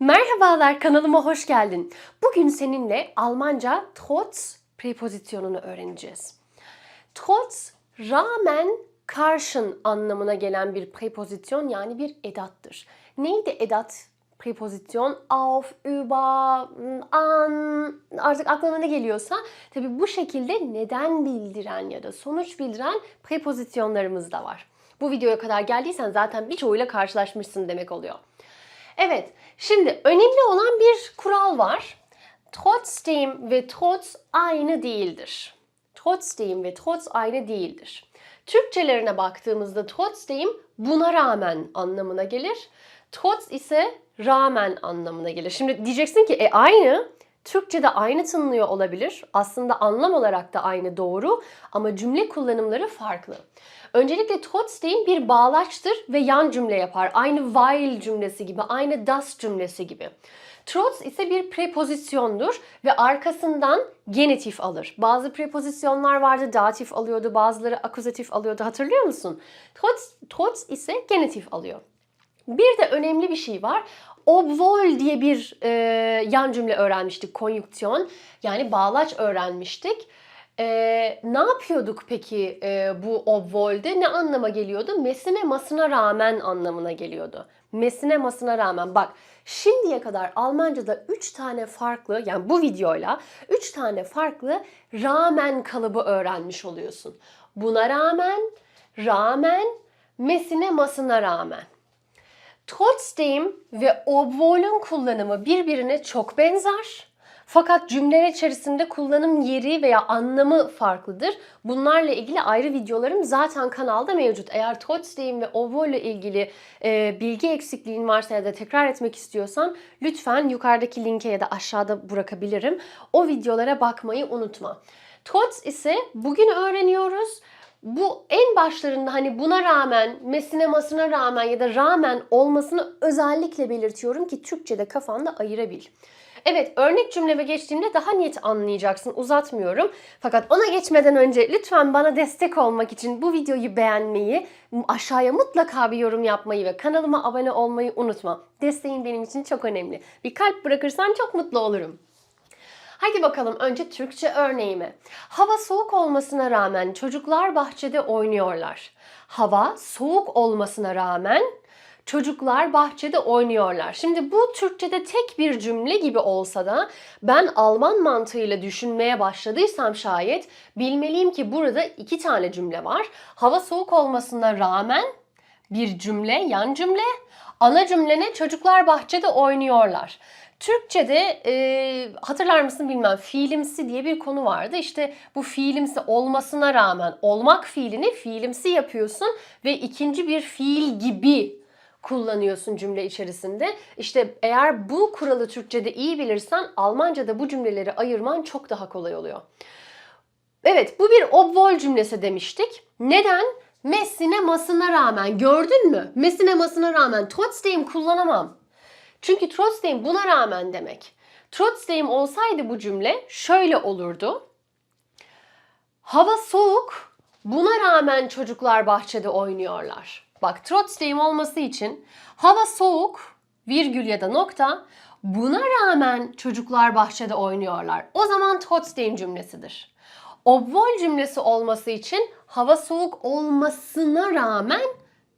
Merhabalar kanalıma hoş geldin. Bugün seninle Almanca trotz prepozisyonunu öğreneceğiz. Trotz rağmen karşın anlamına gelen bir prepozisyon yani bir edattır. Neydi edat? Prepozisyon auf, über, an artık aklına ne geliyorsa tabi bu şekilde neden bildiren ya da sonuç bildiren prepozisyonlarımız da var. Bu videoya kadar geldiysen zaten birçoğuyla karşılaşmışsın demek oluyor. Evet, şimdi önemli olan bir kural var. Trotzdem ve trotz aynı değildir. Trotzdem ve trotz aynı değildir. Türkçelerine baktığımızda trotzdem buna rağmen anlamına gelir. Trotz ise rağmen anlamına gelir. Şimdi diyeceksin ki e aynı. Türkçe'de aynı tınlıyor olabilir. Aslında anlam olarak da aynı doğru ama cümle kullanımları farklı. Öncelikle trotzdem bir bağlaçtır ve yan cümle yapar. Aynı while cümlesi gibi, aynı das cümlesi gibi. Trotz ise bir prepozisyondur ve arkasından genitif alır. Bazı prepozisyonlar vardı datif alıyordu, bazıları akuzatif alıyordu hatırlıyor musun? Trotz, trotz ise genitif alıyor. Bir de önemli bir şey var. Obwohl diye bir e, yan cümle öğrenmiştik, konjüksiyon. Yani bağlaç öğrenmiştik. E, ne yapıyorduk peki e, bu obwohl'de? Ne anlama geliyordu? Mesine masına rağmen anlamına geliyordu. Mesine masına rağmen. Bak şimdiye kadar Almanca'da 3 tane farklı yani bu videoyla 3 tane farklı rağmen kalıbı öğrenmiş oluyorsun. Buna rağmen, rağmen, mesine masına rağmen. Trotzdem ve obwohl'un kullanımı birbirine çok benzer. Fakat cümleler içerisinde kullanım yeri veya anlamı farklıdır. Bunlarla ilgili ayrı videolarım zaten kanalda mevcut. Eğer trotzdem ve obwohl ile ilgili e, bilgi eksikliğin varsa ya da tekrar etmek istiyorsan lütfen yukarıdaki linke ya da aşağıda bırakabilirim. O videolara bakmayı unutma. Trotz ise bugün öğreniyoruz bu en başlarında hani buna rağmen, mesinemasına rağmen ya da rağmen olmasını özellikle belirtiyorum ki Türkçe'de kafanda ayırabil. Evet örnek cümleme geçtiğimde daha net anlayacaksın uzatmıyorum. Fakat ona geçmeden önce lütfen bana destek olmak için bu videoyu beğenmeyi, aşağıya mutlaka bir yorum yapmayı ve kanalıma abone olmayı unutma. Desteğin benim için çok önemli. Bir kalp bırakırsan çok mutlu olurum. Hadi bakalım önce Türkçe örneğime. Hava soğuk olmasına rağmen çocuklar bahçede oynuyorlar. Hava soğuk olmasına rağmen çocuklar bahçede oynuyorlar. Şimdi bu Türkçe'de tek bir cümle gibi olsa da ben Alman mantığıyla düşünmeye başladıysam şayet bilmeliyim ki burada iki tane cümle var. Hava soğuk olmasına rağmen bir cümle, yan cümle. Ana cümle ne? Çocuklar bahçede oynuyorlar. Türkçe'de e, hatırlar mısın bilmem fiilimsi diye bir konu vardı. İşte bu fiilimsi olmasına rağmen olmak fiilini fiilimsi yapıyorsun ve ikinci bir fiil gibi kullanıyorsun cümle içerisinde. İşte eğer bu kuralı Türkçe'de iyi bilirsen Almanca'da bu cümleleri ayırman çok daha kolay oluyor. Evet bu bir obwohl cümlesi demiştik. Neden? Mesine masına rağmen gördün mü? Mesine masına rağmen trotzdem kullanamam. Çünkü trotzdem buna rağmen demek. Trotzdem olsaydı bu cümle şöyle olurdu. Hava soğuk, buna rağmen çocuklar bahçede oynuyorlar. Bak trotzdem olması için hava soğuk, virgül ya da nokta, buna rağmen çocuklar bahçede oynuyorlar. O zaman trotzdem cümlesidir. Obwohl cümlesi olması için hava soğuk olmasına rağmen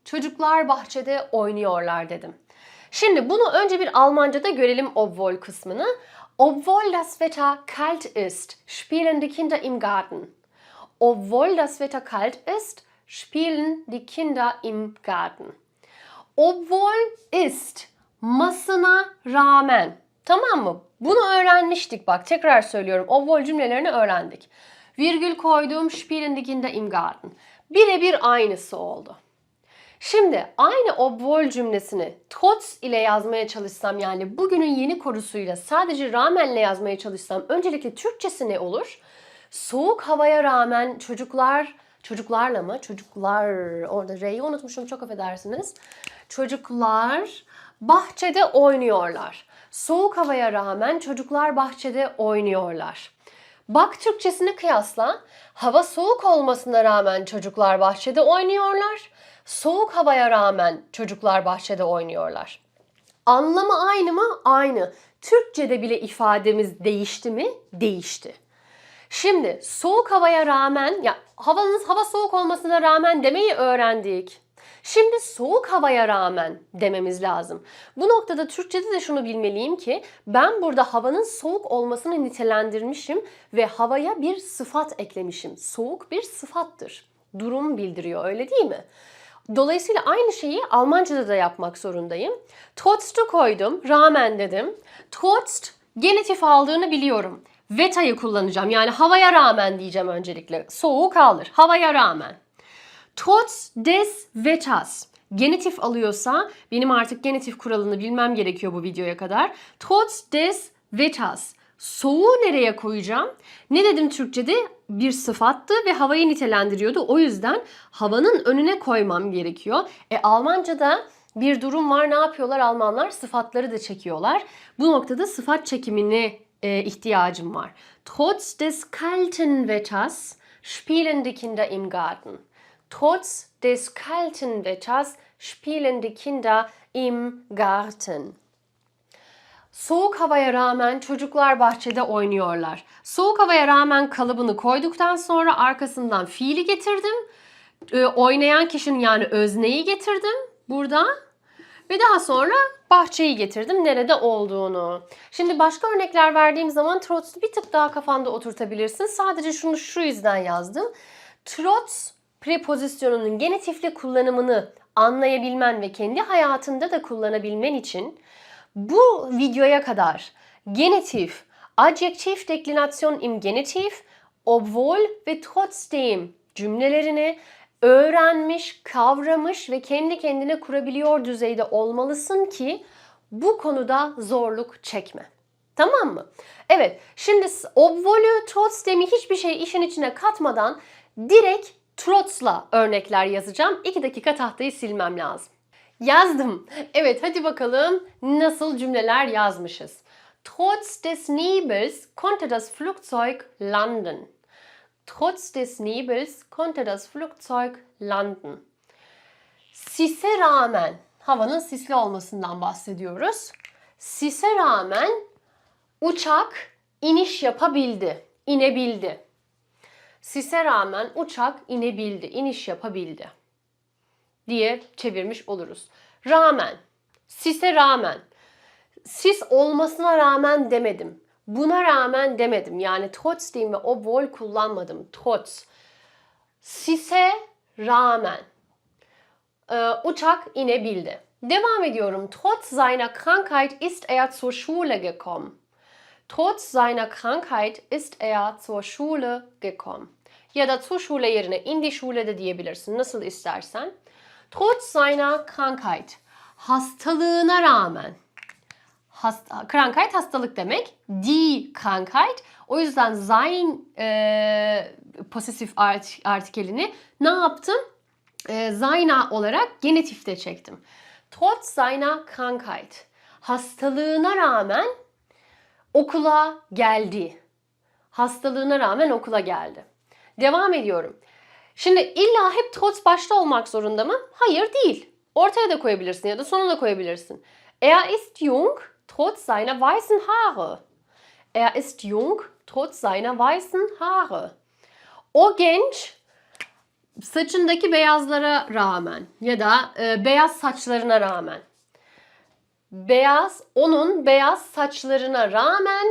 çocuklar bahçede oynuyorlar dedim. Şimdi bunu önce bir Almanca'da görelim obwohl kısmını. Obwohl das Wetter kalt ist, spielen die Kinder im Garten. Obwohl das Wetter kalt ist, spielen die Kinder im Garten. Obwohl ist masına rağmen. Tamam mı? Bunu öğrenmiştik bak tekrar söylüyorum. Obwohl cümlelerini öğrendik. Virgül koyduğum spielen die Kinder im Garten. Birebir aynısı oldu. Şimdi aynı obwohl cümlesini trotz ile yazmaya çalışsam yani bugünün yeni korusuyla sadece rağmenle yazmaya çalışsam öncelikle Türkçesi ne olur? Soğuk havaya rağmen çocuklar çocuklarla mı? Çocuklar orada R'yi unutmuşum çok affedersiniz. Çocuklar bahçede oynuyorlar. Soğuk havaya rağmen çocuklar bahçede oynuyorlar. Bak Türkçesini kıyasla. Hava soğuk olmasına rağmen çocuklar bahçede oynuyorlar. Soğuk havaya rağmen çocuklar bahçede oynuyorlar. Anlamı aynı mı? Aynı. Türkçe'de bile ifademiz değişti mi? Değişti. Şimdi soğuk havaya rağmen ya havanız hava soğuk olmasına rağmen demeyi öğrendik. Şimdi soğuk havaya rağmen dememiz lazım. Bu noktada Türkçe'de de şunu bilmeliyim ki ben burada havanın soğuk olmasını nitelendirmişim ve havaya bir sıfat eklemişim. Soğuk bir sıfattır. Durum bildiriyor öyle değil mi? Dolayısıyla aynı şeyi Almanca'da da yapmak zorundayım. Trotzd'u koydum, rağmen dedim. Trotz genitif aldığını biliyorum. Veta'yı kullanacağım. Yani havaya rağmen diyeceğim öncelikle. Soğuk alır. Havaya rağmen. Trotz des Wetters. Genitif alıyorsa benim artık genitif kuralını bilmem gerekiyor bu videoya kadar. Trotz des Wetters. Soğuğu nereye koyacağım? Ne dedim Türkçe'de? Bir sıfattı ve havayı nitelendiriyordu. O yüzden havanın önüne koymam gerekiyor. E Almanca'da bir durum var. Ne yapıyorlar Almanlar? Sıfatları da çekiyorlar. Bu noktada sıfat çekimine e, ihtiyacım var. Trotz des kalten Wetters spielen die Kinder im Garten. Trotz des kalten Wetters spielen die Kinder im Garten. Soğuk havaya rağmen çocuklar bahçede oynuyorlar. Soğuk havaya rağmen kalıbını koyduktan sonra arkasından fiili getirdim. Ee, oynayan kişinin yani özneyi getirdim burada. Ve daha sonra bahçeyi getirdim nerede olduğunu. Şimdi başka örnekler verdiğim zaman trotz'u bir tık daha kafanda oturtabilirsin. Sadece şunu şu yüzden yazdım. Trotz prepozisyonunun genitifli kullanımını anlayabilmen ve kendi hayatında da kullanabilmen için bu videoya kadar genitif, adjektif deklinasyon im genitif, obwohl ve trotzdem cümlelerini öğrenmiş, kavramış ve kendi kendine kurabiliyor düzeyde olmalısın ki bu konuda zorluk çekme. Tamam mı? Evet, şimdi obwohl'ü, trotzdem'i hiçbir şey işin içine katmadan direkt trotz'la örnekler yazacağım. 2 dakika tahtayı silmem lazım. Yazdım. Evet hadi bakalım nasıl cümleler yazmışız. Trotz des Nebels konnte das Flugzeug landen. Trotz des Nebels konnte das Flugzeug landen. Sise rağmen, havanın sisli olmasından bahsediyoruz. Sise rağmen uçak iniş yapabildi, inebildi. Sise rağmen uçak inebildi, iniş yapabildi diye çevirmiş oluruz. Rağmen, sise rağmen, sis olmasına rağmen demedim. Buna rağmen demedim. Yani trotzdem ve obwohl kullanmadım. Trotz. Sise rağmen ee, uçak inebildi. Devam ediyorum. Trotz seiner Krankheit ist er zur Schule gekommen. Trotz seiner Krankheit ist er zur Schule gekommen. Ya da zur Schule yerine in die Schule de diyebilirsin. Nasıl istersen. Trotz seiner Krankheit. Hastalığına rağmen. Hasta, Krankheit hastalık demek. Die Krankheit. O yüzden sein e, pozitif art, artikelini ne yaptım? E, seiner olarak genitifte çektim. Trotz seiner Krankheit. Hastalığına rağmen okula geldi. Hastalığına rağmen okula geldi. Devam ediyorum. Şimdi illa hep trotz başta olmak zorunda mı? Hayır değil. Ortaya da koyabilirsin ya da sonuna da koyabilirsin. Er ist jung trotz seiner weißen Haare. Er ist jung trotz seiner weißen Haare. O genç saçındaki beyazlara rağmen ya da e, beyaz saçlarına rağmen. Beyaz, onun beyaz saçlarına rağmen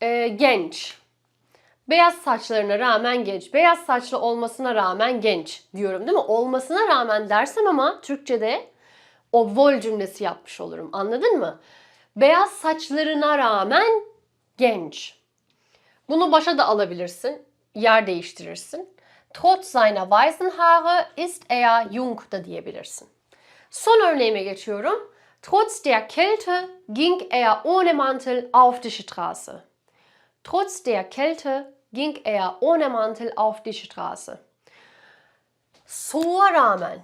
e, genç. Beyaz saçlarına rağmen genç. Beyaz saçlı olmasına rağmen genç diyorum değil mi? Olmasına rağmen dersem ama Türkçe'de o vol cümlesi yapmış olurum. Anladın mı? Beyaz saçlarına rağmen genç. Bunu başa da alabilirsin. Yer değiştirirsin. Trotz seiner weißen Haare ist er jung da diyebilirsin. Son örneğime geçiyorum. Trotz der Kälte ging er ohne Mantel auf die Straße. Trotz der Kälte ging er ohne Mantel auf die Straße. Soğuğa rağmen.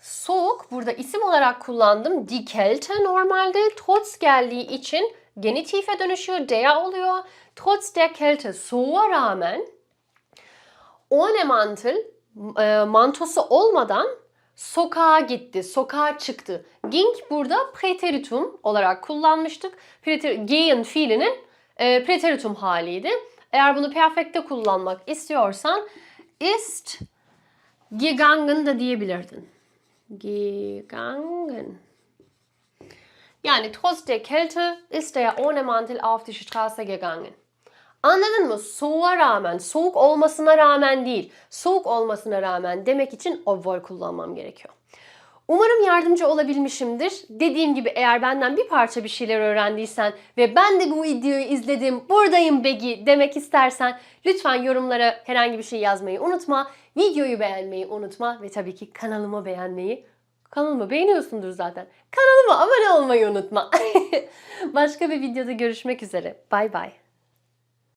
Soğuk burada isim olarak kullandım. Die Kälte normalde. Trotz geldiği için genitife dönüşüyor. Der oluyor. Trotz der Kälte. Soğuğa rağmen ohne Mantel e, mantosu olmadan sokağa gitti, sokağa çıktı. Ging burada preteritum olarak kullanmıştık. Preter gehen fiilinin e, preteritum haliydi. Eğer bunu perfekte kullanmak istiyorsan ist gegangen da diyebilirdin. Gegangen. Yani trotz der Kälte ist er ohne Mantel auf die Straße gegangen. Anladın mı? Soğuğa rağmen, soğuk olmasına rağmen değil, soğuk olmasına rağmen demek için obwohl kullanmam gerekiyor. Umarım yardımcı olabilmişimdir. Dediğim gibi eğer benden bir parça bir şeyler öğrendiysen ve ben de bu videoyu izledim, buradayım Begi demek istersen lütfen yorumlara herhangi bir şey yazmayı unutma. Videoyu beğenmeyi unutma ve tabii ki kanalımı beğenmeyi Kanalımı beğeniyorsundur zaten. Kanalıma abone olmayı unutma. Başka bir videoda görüşmek üzere. Bay bay.